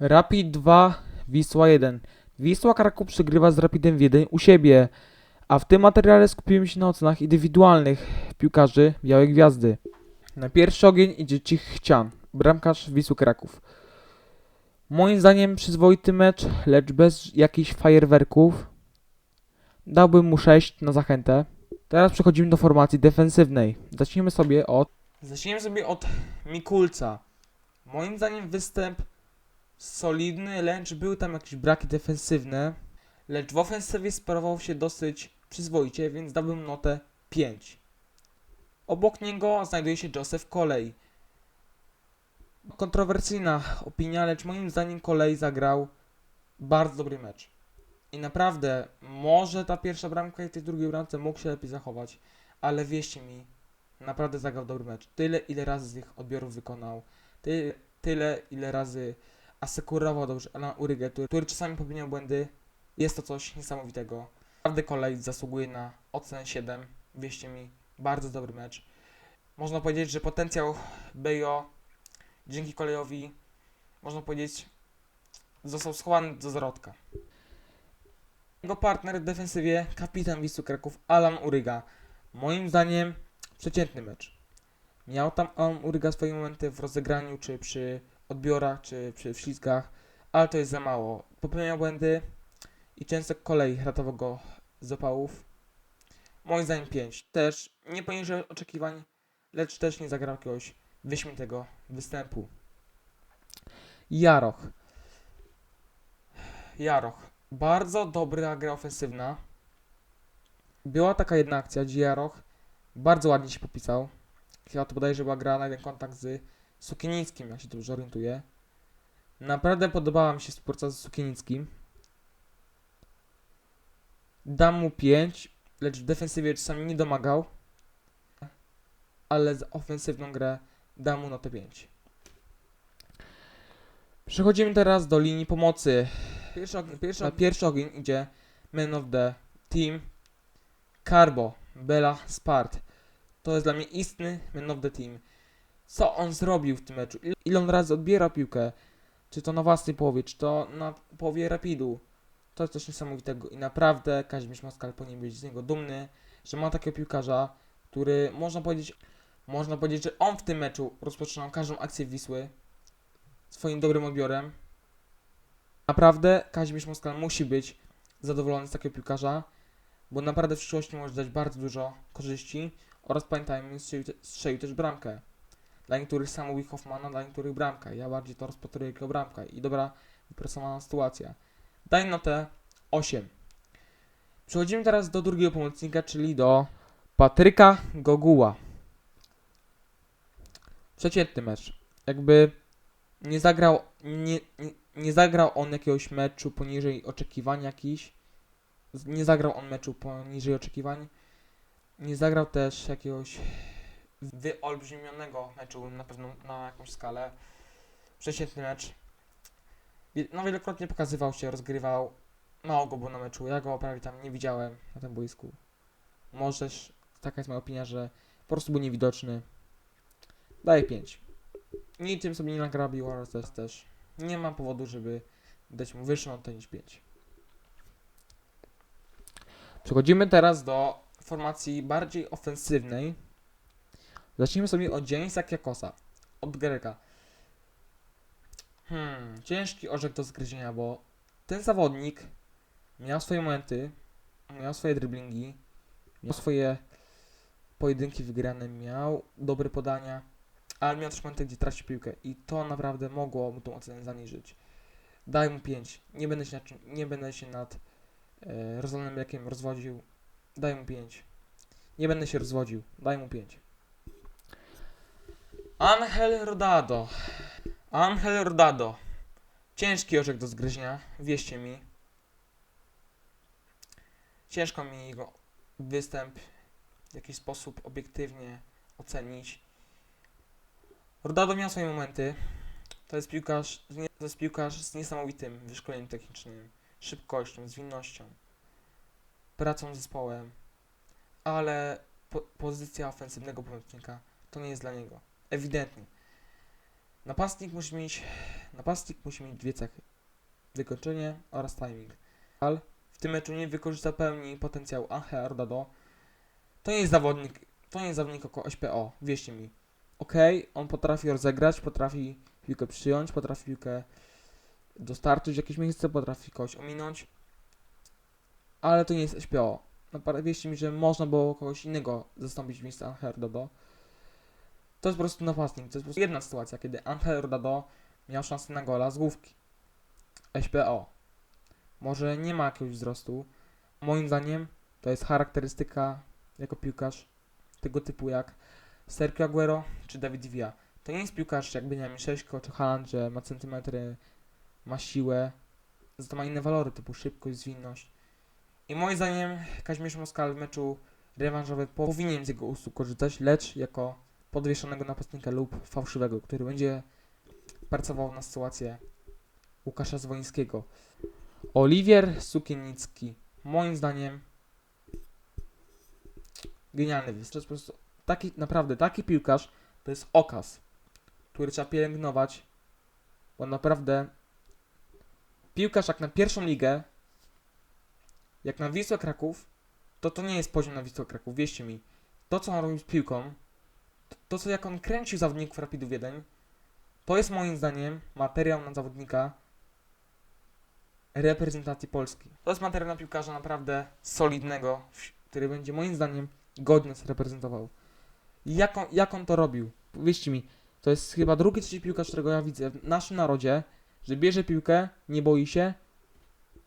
Rapid 2, Wisła 1. Wisła Kraków przegrywa z Rapidem 1 u siebie, a w tym materiale skupimy się na ocenach indywidualnych piłkarzy Białej Gwiazdy. Na pierwszy ogień idzie Cich Chcian, bramkarz Wisły Kraków. Moim zdaniem przyzwoity mecz, lecz bez jakichś fajerwerków. Dałbym mu 6 na zachętę. Teraz przechodzimy do formacji defensywnej. Zacznijmy sobie od... Zacznijmy sobie od Mikulca. Moim zdaniem występ solidny, lecz były tam jakieś braki defensywne. Lecz w ofensywie sprawował się dosyć przyzwoicie, więc dałbym notę 5. Obok niego znajduje się Joseph Kolej. Kontrowersyjna opinia, lecz moim zdaniem Kolej zagrał bardzo dobry mecz. I naprawdę, może ta pierwsza bramka i tej drugiej bramce mógł się lepiej zachować, ale wierzcie mi, naprawdę zagrał dobry mecz. Tyle, ile razy z tych odbiorów wykonał, ty, tyle, ile razy asekurował dobrze Alan Urygę, który, który czasami popełniał błędy. Jest to coś niesamowitego. Naprawdę kolej zasługuje na ocenę 7. Wierzcie mi, bardzo dobry mecz. Można powiedzieć, że potencjał Bejo dzięki kolejowi, można powiedzieć, został schowany do zarodka. Jego partner w defensywie, kapitan Wisły Kraków, Alan Uryga. Moim zdaniem przeciętny mecz. Miał tam Alan Uryga swoje momenty w rozegraniu, czy przy odbiorach, czy przy wślizgach, ale to jest za mało. Popełniał błędy i często kolej ratował go z opałów. Moim zdaniem 5. Też nie poniżej oczekiwań, lecz też nie zagrał jakiegoś wyśmienitego występu. Jaroch. Jaroch. Bardzo dobra gra ofensywna. Była taka jedna akcja, gdzie Jaroch bardzo ładnie się popisał. Chyba to bodajże była gra na jeden kontakt z Sukienickim, jak się dobrze orientuję. Naprawdę podobała mi się współpraca z Sukienickim. Dam mu 5, lecz w defensywie czasami nie domagał. Ale za ofensywną grę dam mu notę 5. Przechodzimy teraz do linii pomocy. Pierwszy ogień, pierwszy, na pierwszy ogień idzie Man of the Team Carbo Bela Spart. To jest dla mnie istny Man of the Team co on zrobił w tym meczu, ile, on razy odbiera piłkę, czy to na własnej połowie, czy to na połowie Rapidu. To jest coś niesamowitego i naprawdę Kazimierz Moskal powinien być z niego dumny, że ma takiego piłkarza, który można powiedzieć, można powiedzieć, że on w tym meczu rozpoczynał każdą akcję Wisły swoim dobrym odbiorem. Naprawdę Kazimierz Moskal musi być zadowolony z takiego piłkarza, bo naprawdę w przyszłości może dać bardzo dużo korzyści oraz pamiętajmy, strzelił, strzelił też bramkę. Dla niektórych samobój Hoffmana, dla niektórych bramka. Ja bardziej to rozpatruję jako bramka i dobra wypracowana sytuacja. Daj notę 8. Przechodzimy teraz do drugiego pomocnika, czyli do Patryka Goguła. Przeciętny mecz. Jakby nie zagrał, nie, nie, nie zagrał on jakiegoś meczu poniżej oczekiwań jakichś. Z- Nie zagrał on meczu poniżej oczekiwań. Nie zagrał też jakiegoś wyolbrzymionego meczu na pewno na jakąś skalę. Przeciętny mecz. No wielokrotnie pokazywał się, rozgrywał. Mało go było na meczu. Ja go prawie tam nie widziałem na tym boisku. Może też taka jest moja opinia, że po prostu był niewidoczny. Daję 5. Niczym sobie nie nagrabił, ale też też nie ma powodu, żeby dać mu wyższą notę niż 5. Przechodzimy teraz do formacji bardziej ofensywnej. Zacznijmy sobie od Jamesa od Greka. Hmm, ciężki orzech do zgryzienia, bo ten zawodnik miał swoje momenty, miał swoje driblingi, miał swoje pojedynki wygrane, miał dobre podania, ale miał też momenty, gdzie traci piłkę i to naprawdę mogło mu tą ocenę zaniżyć. Daj mu 5. Nie będę się nad, nie będę się nad e, rozlanym rozwodził. Daj mu 5. Nie będę się rozwodził. Daj mu 5. Angel Rodado. Angel Rodado. Ciężki orzech do zgryzienia, wierzcie mi. Ciężko mi jego występ w jakiś sposób obiektywnie ocenić. Rodado miał swoje momenty. To jest piłkarz, to jest piłkarz z niesamowitym wyszkoleniem technicznym, szybkością, zwinnością, pracą z zespołem, ale po, pozycja ofensywnego pomocnika to nie jest dla niego. Ewidentnie. Napastnik musi mieć Napastnik musi mieć dwie cechy. Wykończenie oraz timing. Ale w tym meczu nie wykorzysta pełni potencjał Angel Ordado. To nie jest zawodnik, to nie jest zawodnik oko SPO, wierzcie mi. Okej, on potrafi rozegrać, potrafi piłkę przyjąć, potrafi piłkę dostarczyć w jakieś miejsce, potrafi kogoś ominąć, ale to nie jest SPO. Naprawdę wierzcie mi, że można było kogoś innego zastąpić w miejsce Angel Ordado. To jest po prostu napastnik. To jest po prostu jedna sytuacja, kiedy Angel Rodado miał szansę na gola z główki. SPO. Może nie ma jakiegoś wzrostu. Moim zdaniem to jest charakterystyka jako piłkarz tego typu jak Sergio Aguero czy David Villa. To nie jest piłkarz jak Benjamin Sześko czy Haaland, że ma centymetry, ma siłę. Za to ma inne walory typu szybkość, zwinność. I moim zdaniem Kazimierz Moskal w meczu rewanżowym powinien z jego usług korzystać, lecz jako podwieszonego napastnika lub fałszywego, który będzie pracował na sytuację Łukasza Zwońskiego. Oliwier Sukienicki. Moim zdaniem genialny jest po prostu taki, naprawdę, taki piłkarz to jest okaz, który trzeba pielęgnować, bo naprawdę piłkarz jak na pierwszą ligę, jak na Wisłę Kraków, to to nie jest poziom na Wisłę Kraków, wierzcie mi. To, co on robi z piłką, to, co jak on kręcił zawodników Rapidu Wiedeń, to jest moim zdaniem materiał na zawodnika reprezentacji Polski. To jest materiał na piłkarza naprawdę solidnego, który będzie moim zdaniem godnie reprezentował. Jak on, jak on to robił? Powiedzcie mi, to jest chyba drugi, trzeci piłkarz, którego ja widzę w naszym narodzie, że bierze piłkę, nie boi się,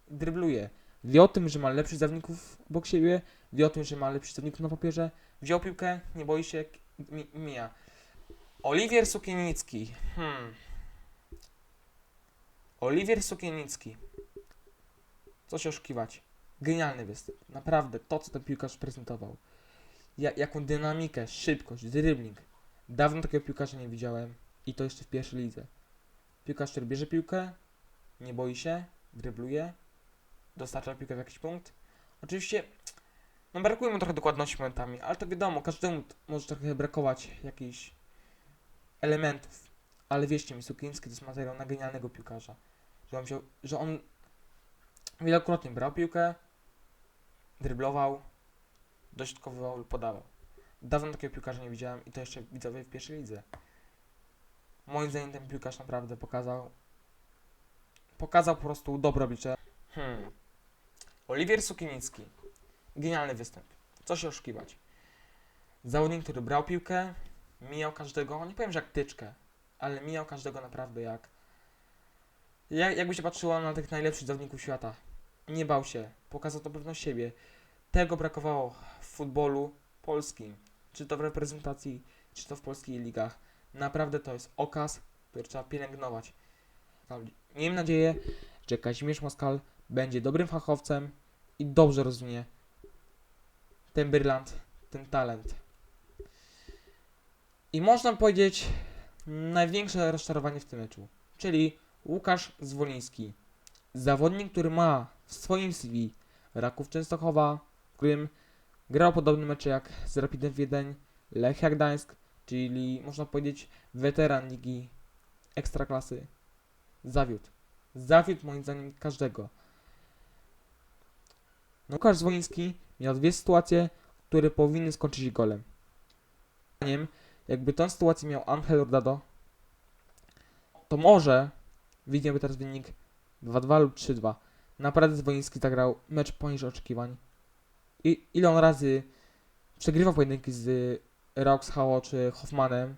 drybluje. Wie o tym, że ma lepszych zawodników obok siebie, wie o tym, że ma lepszych zawodników na papierze, wziął piłkę, nie boi się, mi, mija. Oliwier Sukienicki. Hmm. Oliwier Sukienicki. Co się oszukiwać? Genialny występ. Naprawdę, to co ten piłkarz prezentował. Ja, jaką dynamikę, szybkość, dribbling. Dawno takiego piłkarza nie widziałem i to jeszcze w pierwszej lidze. Piłkarz, który bierze piłkę, nie boi się, drybluje, dostarcza piłkę w jakiś punkt. Oczywiście no brakuje mu trochę dokładności momentami, ale to wiadomo, każdemu może trochę brakować jakichś elementów. Ale wierzcie mi, Sukiński to jest materiał na genialnego piłkarza. Że on, wziął, że on wielokrotnie brał piłkę, dryblował, dośrodkowywał lub podawał. Dawno takiego piłkarza nie widziałem i to jeszcze widzowie w pierwszej lidze. Moim zdaniem ten piłkarz naprawdę pokazał pokazał po prostu dobro oblicze. Hmm. Oliwier Sukinicki. Genialny występ. Co się oszukiwać. Zawodnik, który brał piłkę, mijał każdego, nie powiem, że jak tyczkę, ale mijał każdego naprawdę jak... jak jakby się patrzyło na tych najlepszych zawodników świata. Nie bał się, pokazał to pewność siebie. Tego brakowało w futbolu polskim. Czy to w reprezentacji, czy to w polskich ligach. Naprawdę to jest okaz, który trzeba pielęgnować. Miejmy nadzieję, że Kazimierz Moskal będzie dobrym fachowcem i dobrze rozumie ten brylant, ten talent. I można powiedzieć największe rozczarowanie w tym meczu, czyli Łukasz Zwoliński. Zawodnik, który ma w swoim CV Raków Częstochowa, w którym grał podobne mecze jak z Rapidem Wiedeń, Lechia Gdańsk, czyli można powiedzieć weteran ligi ekstraklasy. Zawiódł. Zawiódł moim zdaniem każdego. No, Łukasz Zwoliński miał dwie sytuacje, które powinny skończyć golem. Zdaniem, jakby tę sytuację miał Angel Rodado, to może widziałby teraz wynik 2-2 lub 3-2. Naprawdę Zwoliński zagrał mecz poniżej oczekiwań. I ile on razy przegrywał pojedynki z Raux Hao czy Hoffmanem,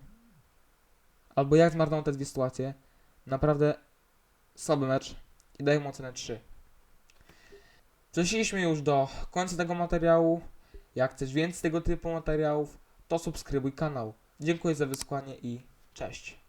albo jak zmarnował te dwie sytuacje, naprawdę słaby mecz i daję mu ocenę 3. Przeszliśmy już do końca tego materiału. Jak chcesz więcej tego typu materiałów, to subskrybuj kanał. Dziękuję za wysłanie i cześć.